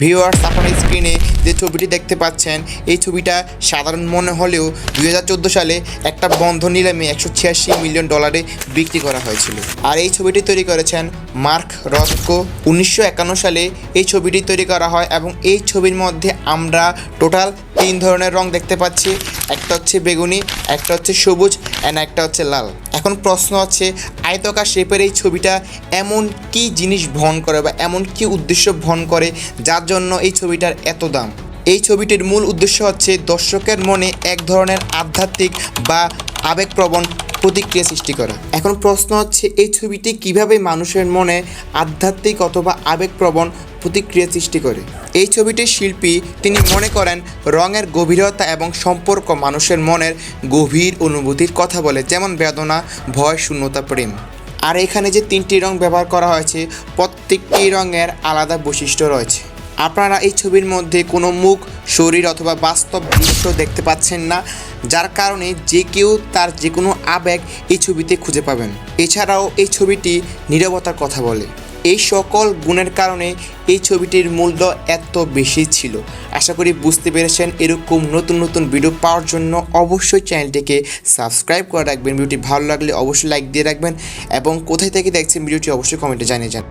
Viewers আপনার স্ক্রিনে যে ছবিটি দেখতে পাচ্ছেন, এই ছবিটা সাধারণ মনে হলেও দু হাজার চোদ্দ সালে একটা বন্ধ নিলামে একশো ছিয়াশি মিলিয়ন ডলারে বিক্রি করা হয়েছিল। আর এই ছবিটি তৈরি করেছেন মার্ক রস্কো। উনিশশো একান্ন সালে এই ছবিটি তৈরি করা হয় এবং এই ছবির মধ্যে আমরা টোটাল তিন ধরনের রং দেখতে পাচ্ছি। একটা হচ্ছে বেগুনি, একটা হচ্ছে সবুজ অ্যান্ড একটা হচ্ছে লাল। এখন প্রশ্ন হচ্ছে আয়তকার শেপের এই ছবিটা এমন কি জিনিস বহন করে বা এমন কি উদ্দেশ্য বহন করে যার জন্য এই ছবিটার এত দাম। এই ছবিটির মূল উদ্দেশ্য হচ্ছে দর্শকের মনে এক ধরনের আধ্যাত্মিক বা আবেগপ্রবণ প্রতিক্রিয়া সৃষ্টি করা। এখন প্রশ্ন হচ্ছে, এই ছবিটি কীভাবে মানুষের মনে আধ্যাত্মিক অথবা আবেগপ্রবণ প্রতিক্রিয়া সৃষ্টি করে? এই ছবিটির শিল্পী তিনি মনে করেন, রঙের গভীরতা এবং সম্পর্ক মানুষের মনের গভীর অনুভূতির কথা বলে, যেমন বেদনা, ভয়, শূন্যতা, প্রেম। আর এখানে যে তিনটি রং ব্যবহার করা হয়েছে, প্রত্যেকটি রঙের আলাদা বৈশিষ্ট্য রয়েছে। আপনারা এই ছবির মধ্যে কোনো মুখ, শরীর অথবা বাস্তব দৃশ্য দেখতে পাচ্ছেন না, যার কারণে যে কেউ তার যে কোনো আবেগ এই ছবিতে খুঁজে পাবেন। এছাড়াও এই ছবিটি নীরবতার কথা বলে। এই সকল গুণের কারণে এই ছবিটির মূল্য এত বেশি ছিল। আশা করি বুঝতে পেরেছেন এরকম নতুন নতুন ভিডিও পাওয়ার জন্য অবশ্যই চ্যানেলটিকে সাবস্ক্রাইব করে রাখবেন। ভিডিওটি ভালো লাগলে অবশ্যই লাইক দিয়ে রাখবেন এবং কোথায় থেকে দেখছেন ভিডিওটি অবশ্যই কমেন্টে জানিয়ে যান।